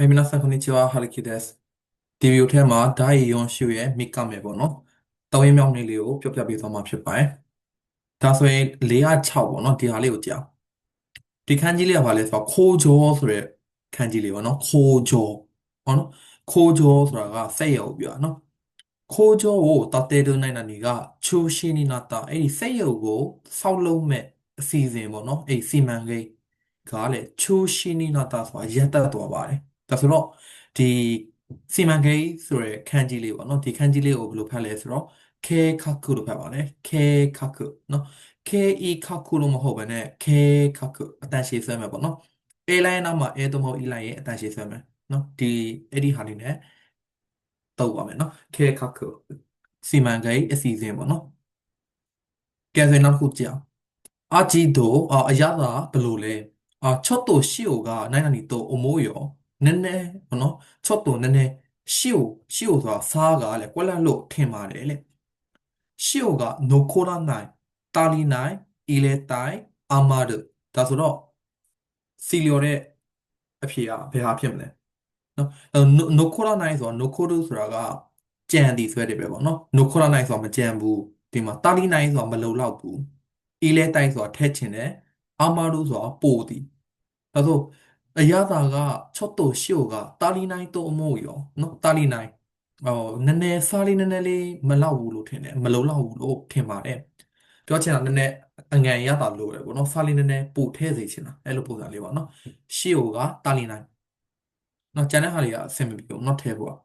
はい、皆さん、こんにちは。はるきです。ဒီဗီဒီယိုထဲမှာဓာတ်ရည်ယွန်ရှုရဲ့မိကမယ်ပေါ့နော်။တောင်းရင်မြောင်းလေးလေးကိုပြောပြပေးသွားမှာဖြစ်ပါတယ်။ဒါဆိုရင်406ပေါ့နော်ဒီဟာလေးကိုကြာ။ဒီခန်းကြီးလေးကဘာလဲဆိုတော့ခိုးကြောဆိုတဲ့ခန်းကြီးလေးပေါ့နော်။ခိုးကြောပေါ့နော်။ခိုးကြောဆိုတာကစက်ရုပ်ပြောတာနော်။ခိုးကြောကိုတတ်တဲ့နိုင်တာနေကချိုးရှင်းနေတာအဲ့ဒီစက်ရုပ်ကိုစောက်လုံးမဲ့အစီအစဉ်ပေါ့နော်။အဲ့ဒီစီမံကိန်းကလည်းချိုးရှင်းနေတာဆိုတာရပ်တန့်သွားပါတယ်။ ဒါဆိုတော့ဒီစီမံကိန်းဆိုရယ်ခန်းကြီးလေးပေါ့နော်ဒီခန်းကြီးလေးကိုဘယ်လိုဖတ်လဲဆိုတော့ခဲခခုလို့ဖတ်ပါတယ်ခဲခခုနော်ခဲဤခခုလို့မဟုတ်ဘဲနဲ့ခဲခခုအတန်ရှည်ဆွဲမယ်ပေါ့နော် A line နောက်မှာ A တော့မဟုတ် E line ရဲ့အတန်ရှည်ဆွဲမယ်နော်ဒီအဲ့ဒီဟာလေးနဲ့တုပ်ပါမယ်နော်ခဲခခုစီမံကိန်းအစီအစဉ်ပေါ့နော်ကဲဆိုရင်နောက်တစ်ခုကြည့်အောင်အာဂျီဒိုအာအရသာဘယ်လိုလဲအာချော့တိုရှီအိုကနိုင်နာနီတိုအမိုးယော နည်းနည်းဘောနော်ချော့တိုနည်းနည်းရှီအိုရှီအိုဆိုတာစားကလည်းကွက်လက်လို့ထင်ပါတယ်လေရှီအိုကနိုခိုရာနိုင်တာလီနိုင်အီလေတိုင်အာမာဒဒါဆိုတော့စီလျော်တဲ့အဖြေကဘယ်ဟာဖြစ်မလဲနော်အဲနိုခိုရာနိုင်ဆိုတော့နိုခိုဒူဆိုတာကကြံတီဆွဲတယ်ပဲပေါ့နော်နိုခိုရာနိုင်ဆိုတာမကြံဘူးဒီမှာတာလီနိုင်ဆိုတာမလုံလောက်ဘူးအီလေတိုင်ဆိုတာထက်ချင်တယ်အာမာဒူဆိုတာပိုတီဒါဆို 야다가 첫도 시오가 딸이 나이 또 어머 요. 너 딸이 나 이. 어, 네네 살이 네네리 말라우로 되 네. 말라우로 되마 래. ပြောချင်တာနည်းနည်းအငံရတာလို့ပဲပေါ့နော်ဖာလီနည်းနည်းပို့ထဲစေချင်တာအဲ့လိုပုံစံလေးပေါ့နော်ရှေ့ဟိုကတာလီနိုင်နော်ကျန်တဲ့ဟာတွေကအဆင်မပြေဘူးနော်ထဲပေါ့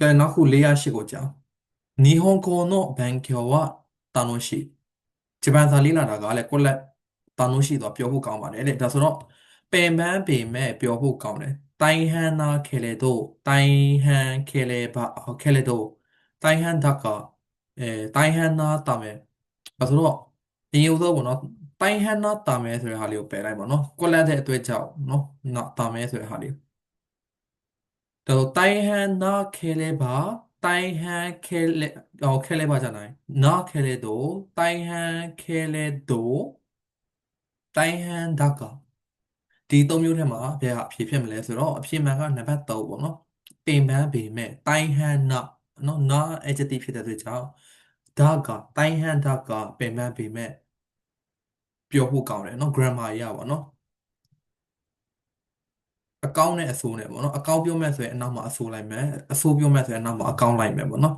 ကဲနောက်ခု408ကိုကြောင်းနီဟွန်ကိုနောဘန်ကျော်ဝတာနိုရှိဂျပန်စာလေးလာတာကလည်းကိုလက်တာနိုရှိတော့ပြောဖို့ကောင်းပါတယ်တဲ့ဒါဆိုတော့ ပယ်မန်းပေမဲ့ပြောဖို့ကောင်းတယ်တိုင်ဟန်နာခဲလေတို့တိုင်ဟန်ခဲလေပါခဲလေတို့တိုင်ဟန်ဓာကအဲတိုင်ဟန်နာတာမယ်အဲဆိုတော့အရင်ဆုံးပေါ့နော်တိုင်ဟန်နာတာမယ်ဆိုတဲ့ဟာလေးကိုပယ်လိုက်ပါနော်ကွက်လက်တဲ့အတွေ့အကြုံနော်နော်တာမယ်ဆိုတဲ့ဟာလေးတော့တိုင်ဟန်နာခဲလေပါတိုင်ဟန်ခဲလေဟောခဲလေပါကြနိုင်နာခဲလေတို့တိုင်ဟန်ခဲလေတို့တိုင်ဟန်ဓာက ဒီသုံးမျိုးထဲမှာဘယ်ဟာအဖြေဖြစ်မလဲဆိုတော့အဖြေမှန်ကနံပါတ်3ပေါ့နော်ပင်ပန်းပေမဲ့တိုင်ဟန်နာနော်နာ adjective ဖြစ်တဲ့အတွက်ကြောင့်ဓာတ်ကတိုင်ဟန်ဓာတ်ကပင်ပန်းပေမဲ့ပြောဖို့ကောင်းတယ်နော် grammar ရပါနော်အကောင်းနဲ့အဆိုးနဲ့ပေါ့နော်အကောင်းပြောမဲ့ဆိုရင်အနောက်မှာအဆိုးလိုက်မယ်အဆိုးပြောမဲ့ဆိုရင်အနောက်မှာအကောင်းလိုက်မယ်ပေါ့နော်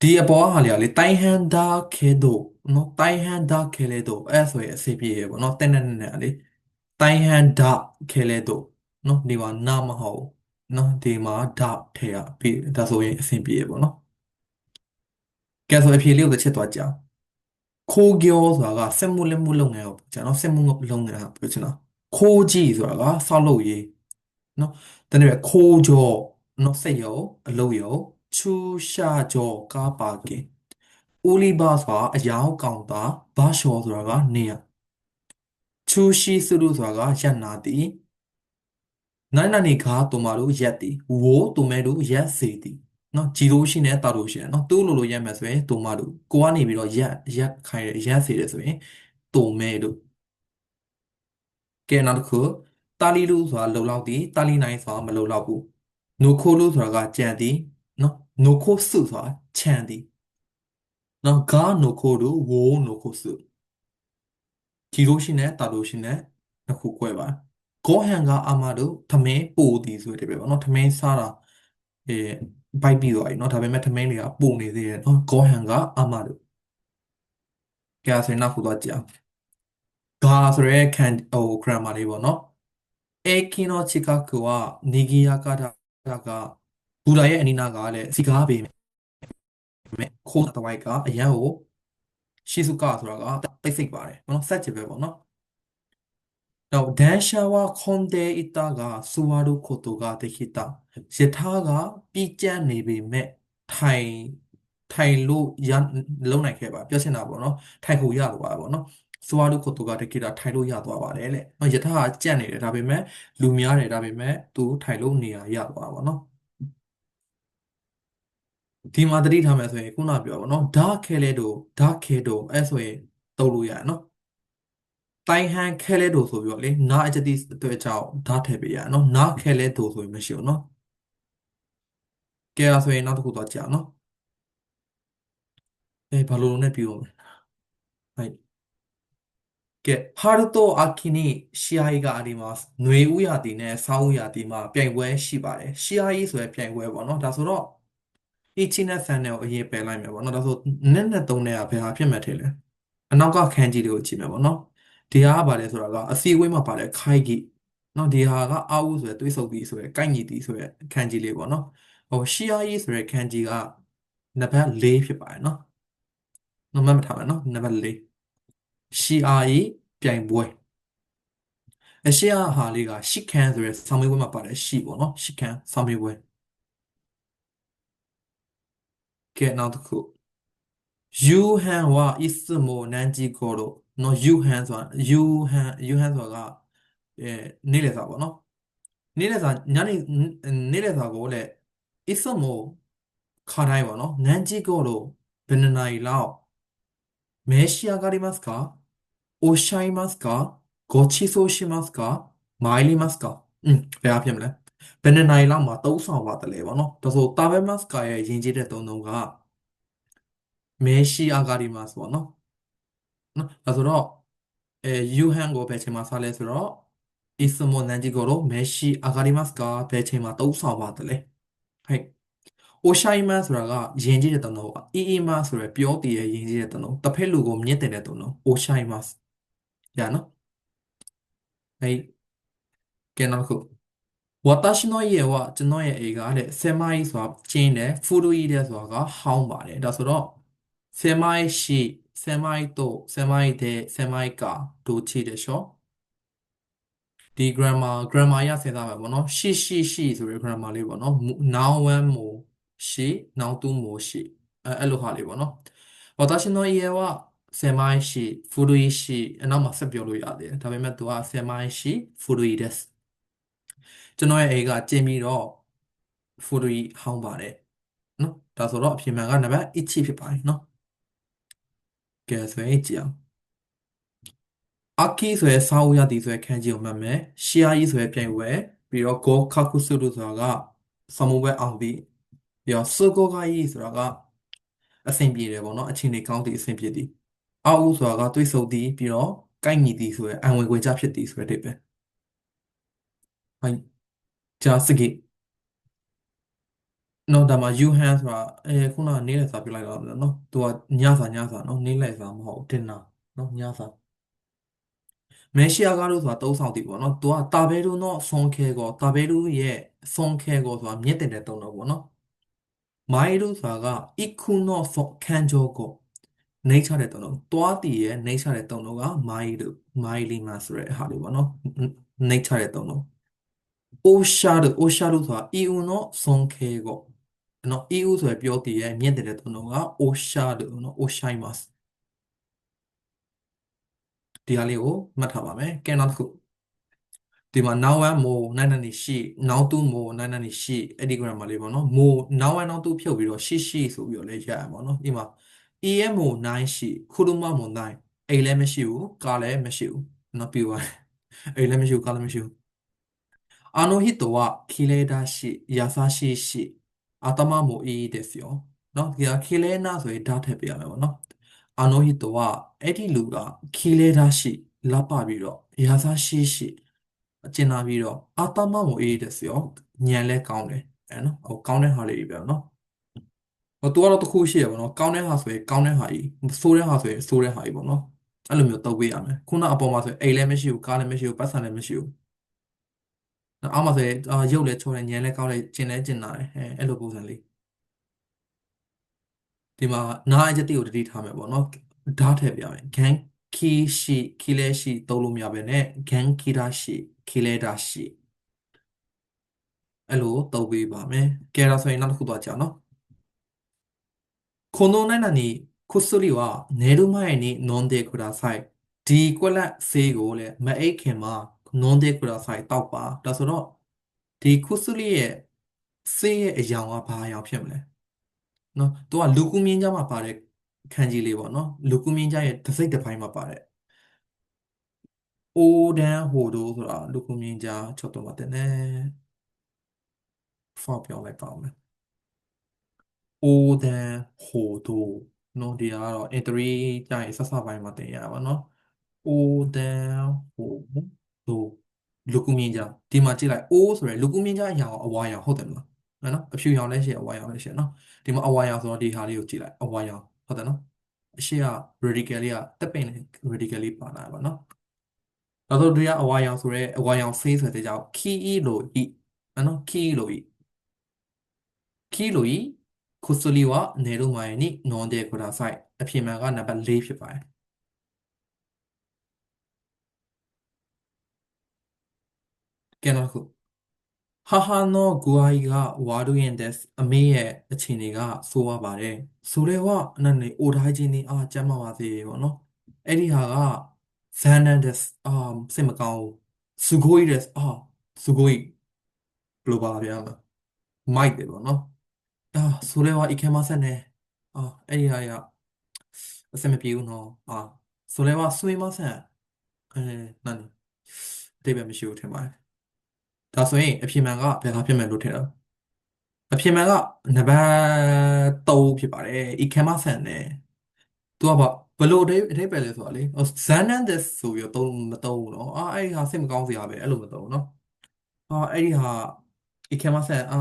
ဒီအပေါ်ဟာလေးကလေတိုင်ဟန်ဒါခဲဒိုနော်တိုင်ဟန်ဒါခဲလေဒိုအဲ့ဆိုရင်အစီပြေရပေါ့နော်တဲ့နဲ့နဲ့လေတိုင်ဟန်ဒါခဲလေဒိုနော်ဒီမှာနာမဟုတ်နော်ဒီမှာဒါထဲရပြီဒါဆိုရင်အဆင်ပြေရပေါ့နော်ကဲဆိုအဖြေလေးကိုတစ်ချက်သွားကြအောင်ခိုးကြောဆိုတာကစက်မှုလက်မှုလုပ်ငန်းကိုကျွန်တော်စက်မှုလုပ်ငန်းဟာပြောချင်တာခိုးကြီးဆိုတာကဆောက်လုပ်ရေးနော်တနေ့ခိုးကြောနော်စက်ရုံအလုပ်ရုံ ချူရှာကြောကားပါကင်ဦးလီဘာဆိုတာအယောင်ကောင်တာဘာရှောဆိုတာကနေရချူရှိစုလို့ဆိုတာကရက်နာတီနိုင်နာနေခါတူမတို့ရက်တီဝိုးတူမဲတို့ရက်စီတီနော်ဂျီရိုရှိနေတာတို့ရှိတယ်နော်တူလို့လို့ရက်မယ်ဆိုရင်တူမတို့ကိုကနေပြီးတော့ရက်ရက်ခိုင်းရရက်စီတယ်ဆိုရင်တူမဲတို့ကဲနောက်တစ်ခုတာလီလူဆိုတာလုံလောက်တီတာလီနိုင်ဆိုတာမလုံလောက်ဘူးနိုခိုလူဆိုတာကကြံတီနော် နိုခိုစုဆိုတာခြံတီနော်ဂါနိုခိုတို့ဝိုးနိုခိုစုဂျီရိုရှိနေတာတို့ရှိနေနှစ်ခု꿰ပါကောဟန်ကအမတို့ထမင်းပို့သည်ဆိုတဲ့ပဲပေါ့နော်ထမင်းစားတာအဲဘိုက်ပြီးသွားပြီเนาะဒါပေမဲ့ထမင်းတွေကပို့နေသေးတယ်เนาะကောဟန်ကအမတို့ကဲဆိုရင်နောက်ခုတော့ကြည့်အောင်ဂါဆိုရဲခံဟို grammar လေးပေါ့เนาะအေကီနိုချီကာကူကနီဂီယာကာတာက ဘူတာရဲ့အနီးနားကလည်းစီကားပေမဲ့ခိုးတဝိုက်ကအရန်ကိုရှီစုကဆိုတာကတိတ်ဆိတ်ပါတယ်နော်ဆက်ချစ်ပဲပေါ့နော်တော့ဒန်ရှာဝါခွန်ဒေအီတာကဆူဝါဒုခိုတိုကတေခိတာယထာကပြီးကျန်းနေပေမဲ့ထိုင်ထိုင်လို့ရလုံနိုင်ခဲ့ပါပြောချင်တာပေါ့နော်ထိုင်ခုရလို့ပါပေါ့နော်ဆူဝါဒုခိုတိုကတေခိတာထိုင်လို့ရသွားပါတယ်လေနော်ယထာကကြက်နေတယ်ဒါပေမဲ့လူများတယ်ဒါပေမဲ့သူထိုင်လို့နေရာရသွားပါပေါ့နော် ဒီမှာသတိထားမယ်ဆိုရင်ခုနပြောပါတော့ဓာခဲလဲတို့ဓာခဲတို့အဲဆိုရင်တုံးလို့ရနော်တိုင်ဟန်ခဲလဲတို့ဆိုပြီးတော့လေနာအကျတိအတွက်ကြောင့်ဓာထည့်ပေးရနော်နာခဲလဲတို့ဆိုရင်မရှိဘူးနော်ကဲဒါဆိုရင်နောက်တစ်ခုတော့ကြာနော်အဲဘာလို့လဲပြီးအောင်はいကဲဟာရတိုအာကီနီရှီယာအီကအဒီမှာຫນွေဥရာတီနဲ့ဆောင်းဥရာတီမှာပြိုင်ပွဲရှိပါတယ်ရှီယာအီဆိုရယ်ပြိုင်ပွဲပေါ့နော်ဒါဆိုတော့ အီချီနဲ့ဆန်နယ်ကိုအရင်ပယ်လိုက်မယ်ပေါ့နော်ဒါဆိုနက်နဲ့သုံးတဲ့ကဘယ်ဟာဖြစ်မှထင်လဲအနောက်ကခန်းကြီးတွေကိုကြည့်မယ်ပေါ့နော်ဒီဟာကဘာလဲဆိုတာကအစီအဝေးမှာပါတဲ့ခိုက်ကြီးနော်ဒီဟာကအာဝူဆိုရယ်သွေးဆုပ်ပြီးဆိုရယ်ကိုက်ညီတီဆိုရယ်ခန်းကြီးလေးပေါ့နော်ဟိုရှီယာအီဆိုရယ်ခန်းကြီးကနံပါတ်၄ဖြစ်ပါတယ်နော်နံပါတ်မထားပါနော်နံပါတ်၄ CRE ပြိုင်ပွဲအရှိအဟာလေးကရှစ်ခန်းဆိုရယ်ဆောင်းမေးပွဲမှာပါတယ်ရှိပေါ့နော်ရှစ်ခန်းဆောင်းမေးပွဲ ကဲနောက်တစ်ခု you han wa ismo nanji koro နော် you han ဆိုတာ you han you han ဆိုတာကအဲနေ့လည်စာပေါ့နော်နေ့လည်စာညနေနေ့လည်စာကိုလေ ismo ခါတိုင်းပေါ့နော်နန်ကြီးကိုတော့ဘယ်နှစ်နာရီလောက်မဲရှိရကားရီမတ်စကာအိုရှိုင်းမတ်စကာဂိုချီဆိုရှိမတ်စကာမိုင်လီမတ်စကာအင်းဘယ်အဖြစ်မလဲ ဘယ်နှစ်နိုင်လောက်မှာသုံးဆောင်ပါတလဲပေါ့နော်ဒါဆို Tabemas ကရဲ့ယဉ်ကျေးတဲ့သုံးသုံးကမဲရှိအာဂါဒီမတ်ပေါ့နော်နော်ဒါဆိုတော့အဲယူဟန်ကိုဘယ်ချိန်မှာစလဲဆိုတော့အစ်စမွန်နန်ဂျီကိုရောမဲရှိအာဂါဒီမတ်ကဘယ်ချိန်မှာသုံးဆောင်ပါတလဲဟဲ့အိုရှိုင်းမန်ဆိုတာကယဉ်ကျေးတဲ့သုံးသုံးပါအီအီမန်ဆိုရယ်ပြောတည်ရဲ့ယဉ်ကျေးတဲ့သုံးသုံးတစ်ဖက်လူကိုမြင့်တင်တဲ့သုံးသုံးအိုရှိုင်းမန်ညာနော်အဲ့ကဲနောက်တစ်ခု 私の家はကျွန်တော်ရဲ့အိမ်ကတဲ့ဆယ်မိုင်ဆိုတာကျင်းတယ်ဖူလူကြီးတဲ့ဆိုတာကဟောင်းပါတယ်ဒါဆိုတော့ဆယ်မိုင်ရှိဆယ်မိုင်တော့ဆယ်မိုင်တဲ့ဆယ်မိုင်ကဒိုချီတဲ့ရှော့ဒီ grammar grammar ရစဉ်းစားမှာပေါ့နော်ရှိရှိရှိဆိုတဲ့ grammar လေးပေါ့နော် noun one မို့ရှိ noun two မို့ရှိအဲအဲ့လိုဟာလေးပေါ့နော်私の家は狭いし古いしအနောက်မှာဆက်ပြောလို့ရတယ်ဒါပေမဲ့သူက狭いし古いです ကျွန်တော်ရဲ့အိကကျင်းပြီးတော့ဖိုတိုဟောင်းပါတယ်နော်ဒါဆိုတော့အပြင်မှန်ကနံပါတ်1ဖြစ်ပါတယ်နော်ကဲဆိုရင်ကြည့်အောင်အကီဆိုရယ်စာအုပ်ရသည်ဆိုရယ်ခန်းကြီးကိုမှတ်မယ်ရှီယာကြီးဆိုရယ်ပြိုင်ဝဲပြီးတော့ဂေါခခုဆုလို့ဆိုတာကစာမုပ်ပဲအောင်ပြီးပြီးတော့ဆုဂေါခကြီးဆိုတာကအဆင်ပြေတယ်ပေါ့နော်အချိန်တွေကောင်းသည်အဆင်ပြေသည်အအုပ်ဆိုတာကတွေးဆုံသည်ပြီးတော့ကိုက်ညီသည်ဆိုရယ်အံဝင်ခွင့်ချဖြစ်သည်ဆိုရယ်အဓိပ္ပာယ်ဟုတ် ဂျာစကိနော်ဒါမှ you hands ဆိုတာအဲခုနကနေ့လည်းစာပြလိုက်တာပဲနော်သူကညစာညစာနော်နေ့လည်းစာမဟုတ်တင်နာနော်ညစာမက်ရှီယာကားလို့ဆိုတာသုံးဆောင်တည်ပေါ့နော်သူကတာဘဲလူနော်ဆွန်ခဲကောတာဘဲလူရဲ့ဆွန်ခဲကောဆိုတာမြင့်တင်တဲ့သုံးတော့ပေါ့နော်မိုင်းလူဆိုတာကအီကူနော်ဆွန်ခန်ဂျောကောနေချတဲ့သုံးတော့တွားတည်ရဲ့နေချတဲ့သုံးတော့ကမိုင်းလူမိုင်းလီမာဆိုတဲ့ဟာလေးပေါ့နော်နေချတဲ့သုံးတော့ 오샤르 오샤르 사 이우노 손케고 너 이우 소의 뼈띠에 미엔데레 도노가 오샤르 노 오샤이마스 디알레오 맡아봐매 깨나고 디마 나와 모 나나니 시 나우투 모 나나니 시 에디그램 말이 보노 모 나와 나우투 ဖြုတ် ပြီးတော့ရှိရှိဆိုပြီးတော့လဲရရပါတော့ဒီမှာ EM ကို9ရှိခုလုံးမမို့9အိမ်လည်းမရှိဘူးကားလည်းမရှိဘူးနော်ပြီးသွားတယ်အိမ်လည်းမရှိဘူးကားလည်းမရှိဘူး あの人は綺麗だし、優しいし、頭もいいですよ。နော်ဒီက綺麗なဆိုရင်ဓာတ်ထည့်ပေးရမယ်ပေါ့နော်။あの人はအဲ့ဒီလူက綺麗だしလှပပြီးတော့優しいしကျင်နာပြီးတော့頭もいいですよ။ဉာဏ်လည်းကောင်းတယ်အဲနော်ဟိုကောင်းတဲ့ဟာလေးတွေပဲနော်။ဟိုသူကတော့တစ်ခုရှိရပေါ့နော်။ကောင်းတဲ့ဟာဆိုရင်ကောင်းတဲ့ဟာကြီးဆိုးတဲ့ဟာဆိုရင်ဆိုးတဲ့ဟာကြီးပေါ့နော်။အဲ့လိုမျိုးတုပ်ပေးရမယ်။ခုနအပေါ်မှာဆိုရင်အိမ်လည်းမရှိဘူးကားလည်းမရှိဘူးပတ်စံလည်းမရှိဘူး။ အောက်မှာဆိုရင်အာရုပ်လည်းချောတယ်ညံလည်းကောင်းတယ်ကျင်လည်းကျင်လာတယ်အဲအဲ့လိုပုံစံလေးဒီမှာနားအချက်တိကိုတတိထားမယ်ပေါ့နော်ဓာတ်ထည့်ပြမယ်ဂန်ခီရှိခီလဲရှိသုံးလို့မရဘဲနဲ့ဂန်ခီရာရှိခီလဲတာရှိအဲ့လိုသုံးပေးပါမယ်ကဲဒါဆိုရင်နောက်တစ်ခုသွားကြအောင်နော်この7に薬は寝る前に飲んでください。ဒီကွက်လက်ဆေးကိုလည်းမအိတ်ခင်မှာ နွန်တဲ့ကူရာဆိုင်တောက်ပါဒါဆိုတော့ဒီခုစုလေးရဲ့ဆေးရဲ့အယောင်ကဘာအယောင်ဖြစ်မလဲနော်သူကလူကူမြင်းကြမှာပါတဲ့ခန်းကြီးလေးပေါ့နော်လူကူမြင်းကြရဲ့တစ်စိတ်တစ်ပိုင်းမှာပါတဲ့အိုဒန်ဟိုဒိုဆိုတာလူကူမြင်ကြားချက်တော့မတင်နဲ့ဖောက်ပြောင်းလိုက်ပါဦးမယ်အိုဒန်ဟိုဒိုနော်ဒီကတော့ entry ကြရင်ဆက်စပိုင်းမှာတင်ရပါနော်အိုဒန်ဟို ဒိုလူကူမြင်ကြားဒီမှာကြည့်လိုက်အိုးဆိုရယ်လူကူမြင်ကြားအရာအဝါရောင်ဟုတ်တယ်မလားနော်အဖြူရောင်လည်းရှိအဝါရောင်လည်းရှိနော်ဒီမှာအဝါရောင်ဆိုတော့ဒီဟာလေးကိုကြည့်လိုက်အဝါရောင်ဟုတ်တယ်နော်အရှိက radical လေးကတက်ပင် radical လေးပါလာပါနော်နောက်ဆုံးတို့ရအဝါရောင်ဆိုရဲအဝါရောင်ဖေးဆိုတဲ့ကြောင့် key လို့ဤနော် key လို့ဤ key လို့ဤခုစလီဝနေလို့မိုင်းနိ non တဲ့ကိုဒါဆိုင်အဖြစ်မှန်ကနံပါတ်4ဖြစ်ပါတယ် ကဲနောက်ခုဟာဟာနောဂူအိုင်ကဝါဒူယန်ဒက်အမေရဲ့အခြေအနေကဆိုးရပါတယ်ဆိုလဲဝအနနေအိုထားခြင်းနေအာကျမ်းမာပါစေပေါ့နော်အဲ့ဒီဟာကဇန်နန်ဒက်အာစိတ်မကောင်းစူဂိုီဒက်အာစူဂိုီဘလိုပါဗျာမိုက်တယ်ပေါ့နော်အာဆိုလဲဝအီခဲမဆက်နေအာအဲ့ဒီဟာရအစမပြေဘူးနော်အာဆိုလဲဝဆွေးမဆက်အဲနန်အတိတ်ပဲမရှိဘူးထင်ပါတယ် ဒါဆိုရင်အဖြစ်မှန်ကဘယ်ကဖြစ်မယ်လို့ထင်တော့အဖြစ်မှန်ကနံပါတ်3ဖြစ်ပါတယ် e-commerce ဆန်တယ်သူကဘာဘလို့အထိအထိပဲလဲဆိုတာလေ Zen and this ဆိုပြီးတော့မသုံးဘူးเนาะအာအဲ့ဒီဟာစိတ်မကောင်းစရာပဲအဲ့လိုမသုံးဘူးเนาะအာအဲ့ဒီဟာ e-commerce ဆန်အာ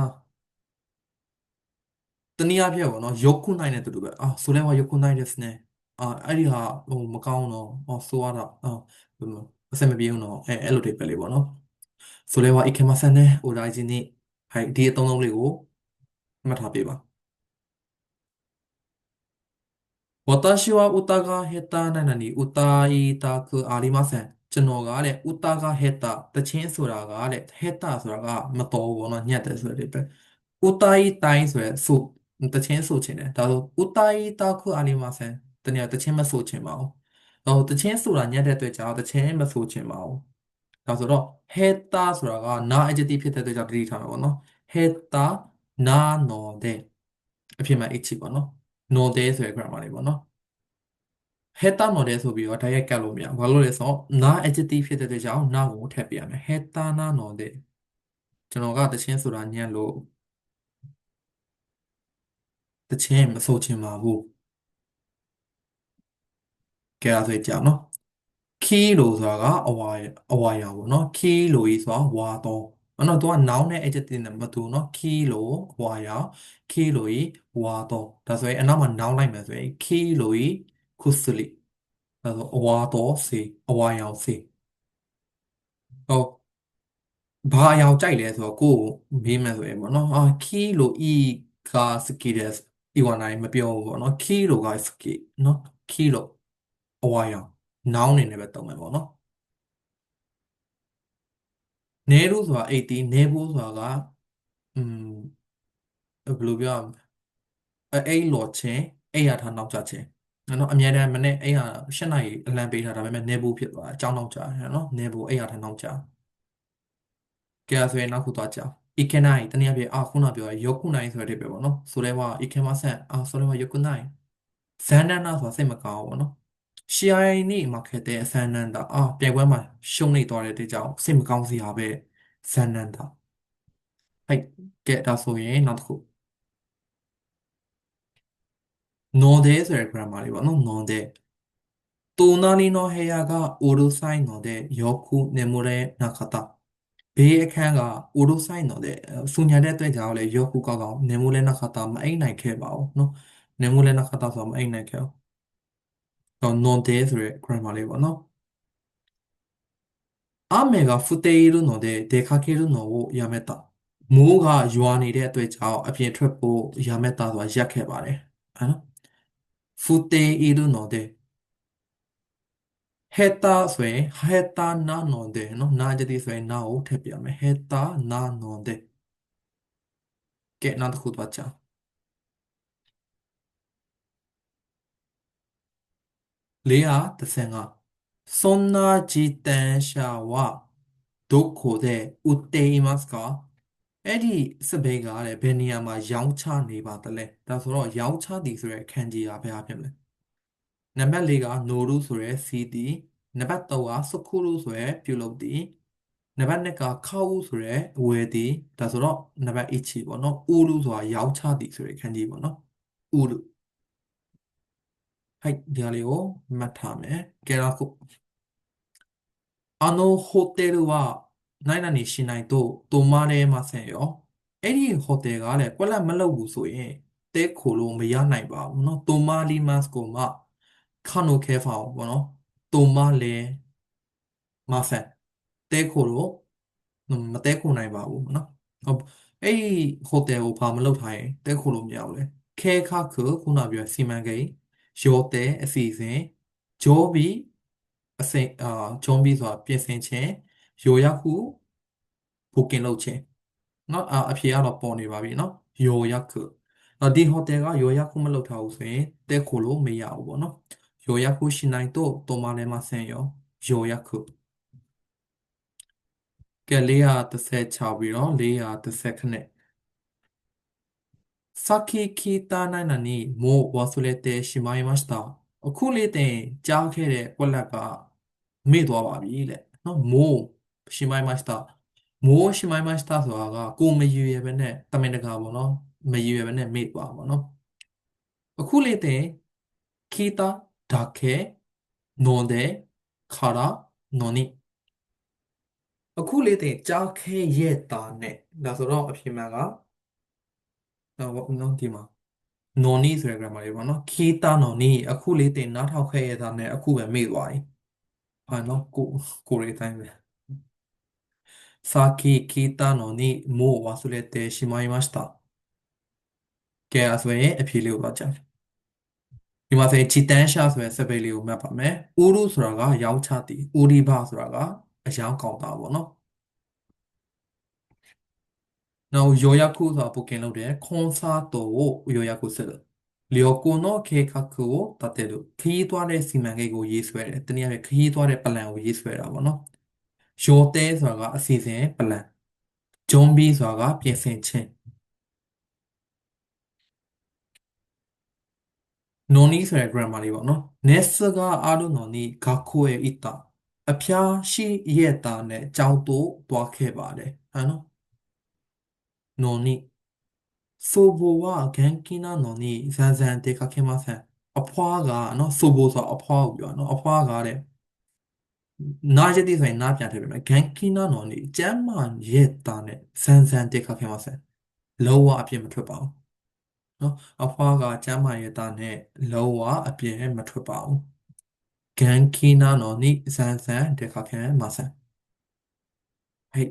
တနည်းအားဖြင့်ပေါ့နော်ရုပ်ခုနိုင်တဲ့တူတူပဲအာဆိုလဲဟာရုပ်ခုနိုင်တဲ့စနေအာအဲ့ဒီဟာဟိုမကောင်းတော့အော်ဆိုရတာအော်အဆင်မပြေဘူးတော့အဲအဲ့လိုတွေပဲလေပေါ့နော် ဆိုလဲဝါအိခင်မဆန်နဲ့ origin နဲ့ဟိုဒီအသုံးလုံးလေးကိုမှတ်ထားပေးပါ私は歌が下手なのに歌いたくありません。ကျွန်တော်ကတဲ့歌が下手တချင်းဆိုတာကတဲ့下手ဆိုတာကမတော်ဘူးနော်ညက်တယ်ဆိုတဲ့ပဲ歌いたいဆိုရဲဆိုတချင်းဆိုချင်တယ်ဒါဆို歌いたくありませんတနည်းတချင်းမဆိုချင်ပါဘူးဟောတချင်းဆိုတာညက်တဲ့အတွက်ကြောင့်တချင်းမဆိုချင်ပါဘူး ဒါဆိုတော့ heta ဆိုတာက na adjective ဖြစ်တဲ့အတွက်ကြောင့်တတိထားမှာပေါ့နော် heta na no de အဖြစ်မှ h ပေါ့နော် no de ဆိုတဲ့ grammar လေးပေါ့နော် heta no de ဆိုပြီးတော့ direct ကတ်လို့မရဘူးဘာလို့လဲဆိုတော့ na adjective ဖြစ်တဲ့အတွက်ကြောင့် na ကိုထည့်ပြရမယ် heta na no de ကျွန်တော်ကတခြင်းဆိုတာညံ့လို့တခြင်းမဆိုချင်ပါဘူးကဲအဲ့ဒါဆိုကြအောင်နော် ခီလိုဆိုတာကအဝါအဝါရောင်ပေါ့နော်ခီလိုကြီးဆိုတာဝါတော့အဲ့တော့သူက noun နဲ့ adjective နဲ့မတူနော်ခီလိုဝါရောင်ခီလိုကြီးဝါတော့ဒါဆိုရင်အနောက်မှာ noun လိုက်မယ်ဆိုရင်ခီလိုကြီးခုစလီဒါဆိုအဝါတော့စေအဝါရောင်စေဟောဘာအရောင်ကြိုက်လဲဆိုတော့ကိုယ်မေးမယ်ဆိုရင်ပေါ့နော်အာခီလိုဤကစကီဒက်ဤဝနိုင်မပြောဘူးပေါ့နော်ခီလိုကစကီနော်ခီလိုအဝါရောင် noun နေနဲ့ပဲသုံးမယ်ပေါ့နော်နဲလို့ဆိုတာ80နဲဖို့ဆိုတာကအင်းဘယ်လိုပြောရမလဲအဲ့လော်ချင်းအဲ့ရထားနောက်ကျချင်းနော်အများတန်းမနေ့အဲ့ရ၈နာရီအလံပေးထားဒါပေမဲ့နဲဖို့ဖြစ်သွားအကြောင်းနောက်ကျတယ်နော်နဲဖို့အဲ့ရထားနောက်ကျကဲဆိုရင်နောက်ခုသွားကြอีกนายတနည်းအားဖြင့်အာခုနပြောရယောကုနိုင်ဆိုတဲ့ပဲပေါ့နော်ဆိုတော့ဟာอีกမဆန်အာဆိုတော့ဟာယောကုနိုင်ဇန္ဒနာဆိုတာစိတ်မကောင်းဘူးပေါ့နော် ရှီအိုင်နေမှာခဲ့တဲ့အဆန်နန္ဒာအာပြိုင်ပွဲမှာရှုံးနေသွားတဲ့တဲ့ကြောင့်စိတ်မကောင်းစရာပဲဇန်နန္ဒာဟိုက်ကဲဒါဆိုရင်နောက်တစ်ခုနော်တဲ့ဆိုတဲ့ grammar လေးပေါ့နော်နော်တဲ့隣の部屋がうるさいのでよく眠れなかったဘေးအခန်းကうるさいのでဆူညံတဲ့အတွက်ကြောင့်လေよくကောက်ကောက်眠れなかったမအိပ်နိုင်ခဲ့ပါဘူးเนาะ眠れなかったဆိုတော့မအိပ်နိုင်ခဲ့ဘူးတော့ non de ဆိုတဲ့ grammar လေးပေါ့နော်အမေကဖူတေလို့နော်တဲ့ဒေခါကေလို့နော်ကိုရမက်တာမိုးကရွာနေတဲ့အတွက်ကြောင့်အပြင်ထွက်ဖို့ရမက်တာဆိုတာရက်ခဲ့ပါတယ်ဟမ်ဖူတေလို့နော်တဲ့ဟက်တာဆိုရင်ဟက်တာနာနော်တဲ့နော်နာကြတိဆိုရင်နာကိုထည့်ပြမယ်ဟက်တာနာနော်တဲ့ကဲနောက်တစ်ခုသွားကြအောင် 435そんな自転車はどこで売っていますかအဲ့ဒီစပယ်ကလည်းဘယ်နေရာမှာရောင်းချနေပါသလဲဒါဆိုတော့ရောင်းချသည်ဆိုရဲခန်းကြီးကဘယ်ဟာဖြစ်မလဲနံပါတ်၄က Noru ဆိုရဲ CD နံပါတ်3ကစခုရုဆိုရယ်ပြုလုပ်သည်နံပါတ်2ကခောက်ဦးဆိုရယ်အဝယ်သည်ဒါဆိုတော့နံပါတ်1ချီပေါ့နော်ဥလူဆိုတာရောင်းချသည်ဆိုရယ်ခန်းကြီးပေါ့နော်ဥလူ はいဒီဟာလေးကိုမှတ်ထားမယ်ကဲတော့ခုあのホテルは何々しないと泊まれませんよအဲ့ဒီဟိုတယ်ကလည်းကွက်လက်မလုပ်ဘူးဆိုရင်တဲခိုလို့မရနိုင်ပါဘူးเนาะတိုမာလီမတ်ကိုမှခါနိုခဲဖောင်ပေါ့နော်တိုမာလေမဖန်တဲခိုလို့မတဲခိုနိုင်ပါဘူးเนาะဟုတ်အဲ့ဒီဟိုတယ်ကိုဘာမလုပ်ထားရင်တဲခိုလို့မရဘူးလေခဲခါခုခုနပြောစီမံကိန်း ရောတဲအစီအစဉ်ဂျောဘီအစိမ်အာဂျုံဘီဆိုတာပြင်ဆင်ခြင်းရိုရခုဘူကင်လုပ်ခြင်းเนาะအာအဖြေကတော့ပေါ်နေပါပြီเนาะရိုရခုတော့ဒီဟိုတယ်ကရိုရခုမလုပ်ထားဘူးဆိုရင်တဲခိုလို့မရဘူးပေါ့เนาะရိုရခုရှိနိုင်တော့တော်မလည်းမဆင်ရောရိုရခုကဲ436ပြီးတော့430ခနဲ့ 先聞いたないのにもう忘れてしまいましたအခုလေးတင်ကြားခဲ့တဲ့ကွက်လက်ကမေ့သွားပါပြီတဲ့နော်မိုးရှိမိုင်းမစတာမိုးရှိမိုင်းမစတာဆိုတာကကိုမရွေပဲနဲ့တမင်တကာပေါ့နော်မရွေပဲနဲ့မေ့သွားပါပေါ့နော်အခုလေးတင်ခီတာဒါခဲနိုဒေခါရာနိုနီအခုလေးတင်ကြားခဲရဲ့တာနဲ့ဒါဆိုတော့အဖြစ်မှန်က နော်နော်ဒီမှာနော်နီဆိုတဲ့ grammar လေးပေါ့နော်ခီတာနော်နီအခုလေးတင်နားထောင်ခဲ့ရတာနဲ့အခုပဲမေ့သွားပြီဟာနော်ကိုကိုရေးတိုင်းပဲさっき聞いたのにもう忘れてしまいましたကဲအဲ့ဆိုရင်အဖြေလေးကိုတော့ကြာဒီမှာဆိုရင်ချီတန်ရှာဆိုတဲ့စပယ်လေးကိုမှတ်ပါမယ်ဥရုဆိုတာကရောင်းချသည်ဥရိဘဆိုတာကအယောင်ကောင်းတာပေါ့နော် နောက်ယောယကုဆိုတာပုတ်ကင်လုပ်တယ်ခွန်စားတော်ကိုယောယကုဆက်လို့လျော်ကိုနောခေခခုကိုတတ်တယ်လို့ခရီးသွားတဲ့စီမံကိန်းကိုရေးဆွဲတယ်တနည်းအားဖြင့်ခရီးသွားတဲ့ပလန်ကိုရေးဆွဲတာပေါ့နော်ယောတဲဆိုတာကအစီအစဉ်ပလန်ဂျွန်ဘီဆိုတာကပြင်ဆင်ခြင်းနော်နီဆိုတဲ့ grammar လေးပေါ့နော် nest ကအားလုံးနော်နီဂါခိုရဲ့ ita အဖျားရှိရဲ့တာနဲ့ကြောင်းတိုးသွားခဲ့ပါတယ်ဟမ်နော် 너니 소보와 갱키나 너니 산산 데카 케마산 아파가 너 소보서 아파고ပြောနော်အဖွားကတဲ့နားရတဲ့ဆိုရင်နားပြန်ထည့်ပေးမယ်ဂန်ကီနာနော်နေကျမ်းမာရဲ့တာနဲ့ဆန်းဆန်းတက်ခခင်ပါဆန်လောဝအပြင်မထွက်ပါဘူးနော်အဖွားကကျမ်းမာရဲ့တာနဲ့လောဝအပြင်မထွက်ပါဘူးဂန်ကီနာနော်နေဆန်းဆန်းတက်ခခင်ပါဆန်ဟဲ့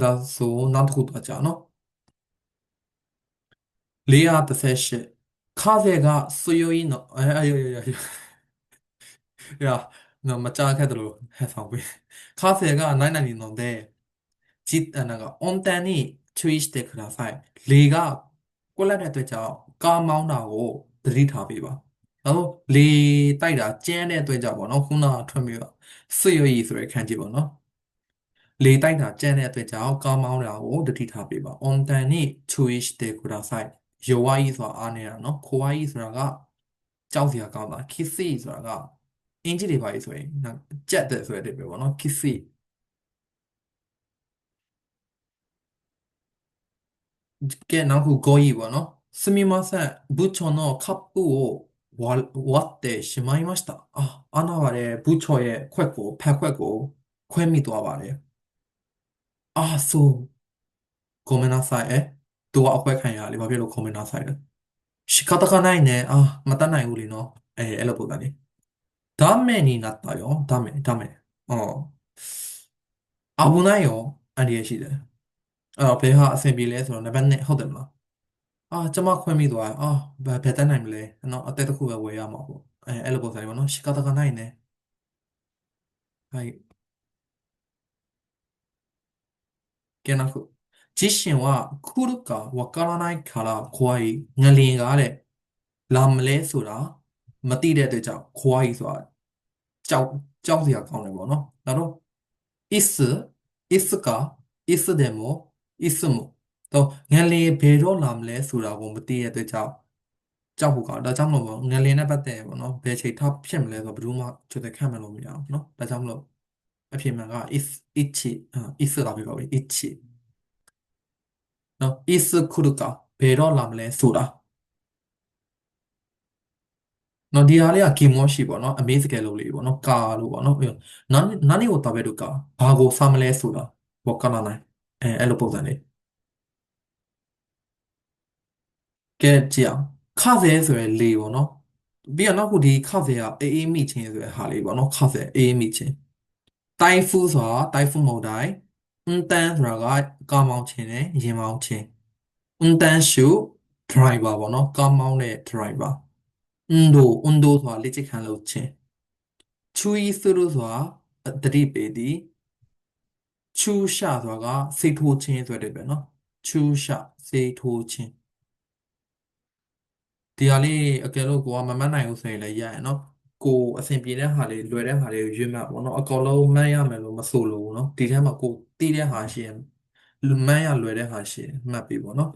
ဒါဆိုနောက်တစ်ခုတော့ကြာနော်438風が強いのえあいやいやいやいやいやなまちゃけどへさん風が何々のでじあなんか温帯に注意してくださいလေကကိုလက်တဲ့အတွက်ကြောင့်ကားမောင်းတာကိုသတိထားပေးပါနော်လေတိုက်တာကျန်းတဲ့အတွက်ကြောင့်ပေါ့နော်ခုနကထွက်ပြီးတော့ဆွေရည်ဆိုရခန်းကြည့်ပေါ့နော် လေတိုက်တာကြံ့တဲ့အတွက်ကြောင့်ကောင်းမောင်းတာကိုတတိထားပေးပါ on tan နဲ့ choice တဲ့ကိုတာဆိုင်ယောဝိုင်းဆိုတာအားနေတာเนาะခိုဝိုင်းဆိုတာကကြောက်စရာကောင်းတာ kissy ဆိုတာကအင်ဂျီတွေပါကြီးဆိုရင်ကြက်တဲ့ဆိုတဲ့ပဲပေါ့เนาะ kissy ကဲနောက်ခုကိုကြီးပေါ့နော်စမီမဆန်ဘူချောနောကပ်ပူကိုဝါဝတ်တဲ့ရှမိုင်းမစတာအာအနာပါတဲ့ဘူချောရဲ့ခွက်ကိုဖက်ခွက်ကိုခွဲမိသွားပါတယ် あそうごめんなさいえသူကအခွဲခံရလေဘာဖြစ်လို့ comment ဆိုင်လဲ仕方がないねあまたないဦးလीနော်အဲအဲ့လိုပုံစံလေးダメになったよダメダメうん危ないよအန္တရာယ်ရှိတယ်အဲ့တော့ဘယ်ဟာအဆင်ပြေလဲဆိုတော့နံပါတ်1ဟုတ်တယ်မလားအာကျွန်မခွင့်မိသွားအာဘယ်ဘယ်တတ်နိုင်မလဲနော်အသက်တစ်ခုပဲဝယ်ရမှာပေါ့အဲအဲ့လိုပုံစံလေးပေါ့နော်仕方がないねはい ပြန်နောက်ခု지신와쿠루카와카라나이카라고아이ငလင်ကတဲ့လာမလဲဆိုတာမသိတဲ့အတွက်ကြောင့်ခွားကြီးဆိုတာကြောက်ကြောက်စရာကောင်းတယ်ပေါ့နော်နောက်တော့ is is က is တယ်မို့ is မို့တော့ငလင်ဘယ်တော့လာမလဲဆိုတာကိုမသိတဲ့အတွက်ကြောင့်ကြောက်ဖို့ကောင်းဒါကြောင့်မလို့ပေါ့ငလင်နဲ့ပတ်သက်ရပေါ့နော်ဘယ်ချိန်ထဖြစ်မလဲဆိုတော့ဘယ်သူမှချွတ်တဲ့ခံမလို့မရအောင်နော်ဒါကြောင့်မလို့ အဖြစ်မှန်က is ichi is လာပြီပါပဲ ichi နော် is ခုတကဘယ်တော့လာမလဲဆိုတာနော်ဒီဟာလေးက game mode ရှိပေါ့နော် amaze ကလေးလေးပေါ့နော်ကာလို့ပေါ့နော်နာနာနေကိုတပဲတို့ကဘာကိုစမလဲဆိုတာဘောကနာနိုင်အဲအဲ့လိုပုံစံလေးကဲကြည့်အောင်ခဆဲဆိုရယ်လေးပေါ့နော်ပြီးတော့နောက်ခုဒီခဆဲကအေးအေးမိချင်းဆိုရယ်ဟာလေးပေါ့နော်ခဆဲအေးအေးမိချင်း တိုင်ဖူးဆိုတာတိုင်ဖူးမဟုတ်တိုင်းအွန်တန်ဆိုတာကကားမောင်းခြင်းနဲ့ယာဉ်မောင်းခြင်းအွန်တန်ရှု driver ပေါ့နော်ကားမောင်းတဲ့ driver အွန်ဒိုအွန်ဒိုဆိုတာလက်ချက်ခံလုပ်ခြင်းချူဤဆိုလို့ဆိုတာတတိပေသည်ချူရှာဆိုတာကစိတ်ထိုးခြင်းဆိုတဲ့ပဲနော်ချူရှာစိတ်ထိုးခြင်းဒီဟာလေးအကယ်လို့ကိုကမမှတ်နိုင်ဘူးဆိုရင်လည်းရရနော် ကိုအဆင်ပြေတဲ့ဟာလေးလွယ်တဲ့ဟာလေးကိုရွေးမှပေါ့နော်အကောင်လုံးမှန်းရမယ်လို့မဆိုလို့နော်ဒီထဲမှာကိုတီးတဲ့ဟာရှိရင်မှန်းရလွယ်တဲ့ဟာရှိရင်မှတ်ပြီပေါ့နော်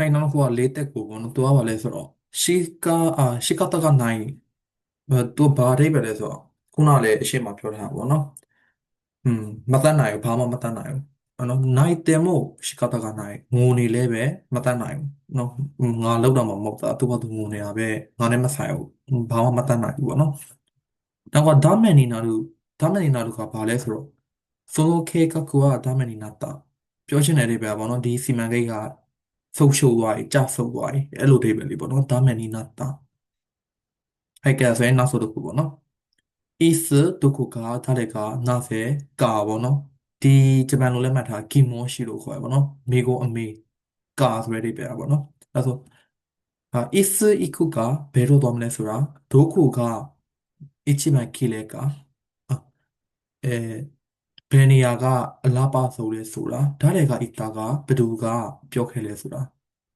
ိုင်နောက်တစ်ခုကလေးတက်ကိုပေါ့နော်သူကဘာလဲဆိုတော့ရှီကာအာရှီကာတကနိုင်ဘာသူဘာတိပဲလဲဆိုတော့ခုနလည်းအရှိမပြောထားတာပေါ့နော်อืมမတတ်နိုင်ဘူးဘာမှမတတ်နိုင်ဘူး အဲ့နော်နိုင်တယ်မို့ရှီကာတကနိုင်ငိုနေလဲပဲမတတ်နိုင်ဘူးနော်ငါလောက်တော့မှမဟုတ်တာသူကသူငိုနေတာပဲငါနဲ့မဆိုင်ဘူးဘာမှမတတ်နိုင်ဘူးပေါ့နော်နောက်ကဒါမန်နီနာတို့ဒါမန်နီနာတို့ကဘာလဲဆိုတော့ဆိုလိုကေကကူကဒါမန်နီနာတာပြောချင်တယ်တွေပဲပေါ့နော်ဒီစီမံကိန်းကဆုံးရှုံးသွားပြီကြာဆုံးသွားပြီအဲ့လိုတွေပဲလေပေါ့နော်ဒါမန်နီနာတာအဲ့ကဲဆိုရင်နောက်ဆိုတစ်ခုပေါ့နော် is ဒုက္ခကဒါလည်းကနာဖဲကာပေါ့နော် ဒီဂျပန်လိုလည်းမှတ်ထားကီမွန်ရှိလို့ခေါ်ရပါတော့မေကိုအမေကာဆိုရဲတိပြတာပေါ့နော်အဲဆိုအာ is iku ကဘယ်လိုသွားမလဲဆိုတာဒုခုက ichiban kile ကအဲဘယ်နေရာကအလားပါဆုံးလဲဆိုတာဓာတ်တွေက ita ကဘသူကပြောခဲ့လဲဆိုတာ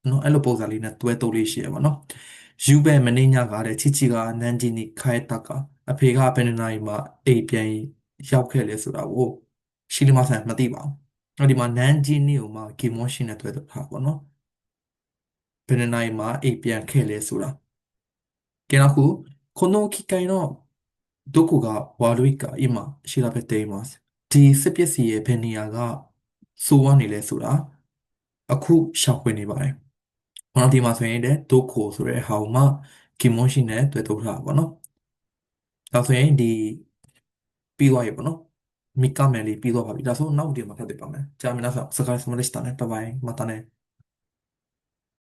နော်အဲ့လိုပုံစံလေးနဲ့တွဲတုပ်လေးရှိရပါတော့ယူပဲမနေညကတဲ့ချီချီကနန်ဂျီနီခိုင်တက်ကအဖေကဘယ်နေရာမှာအိမ်ပြန်ရောက်ခဲ့လဲဆိုတာကို ရှီလီမဆန်မသိပါဘူးအဲ့ဒီမှာနန်ဂျီနီကိုမှကီမောရှင်နဲ့တွဲတော့ထားပါတော့ဘယ်နှစ်နာရီမှအိမ်ပြန်ခဲ့လဲဆိုတာကဲနောက်ခုこの機会のどこが悪いか今調べていますဒီစစ်ပစ္စည်းရဲ့ဘယ်နေရာကစိုးဝါးနေလဲဆိုတာအခုရှာဖွေနေပါတယ်။ဘာလို့ဒီမှာဆိုရင်တဲ့ဒုက္ခဆိုတဲ့ဟာကိုမှကီမွန်ရှိနဲ့တွေ့တော့ထားပါတော့။ဒါဆိုရင်ဒီပြီးသွားပြီပေါ့နော်။ မိကမယ်လေးပြီးတော့ပါပြီဒါဆိုနောက်ဒီမှာဖတ်ပြပါမယ်ဂျာမန်နာဆာစကားစမလစ်တာနဲ့တပိုင်းမတာနဲ့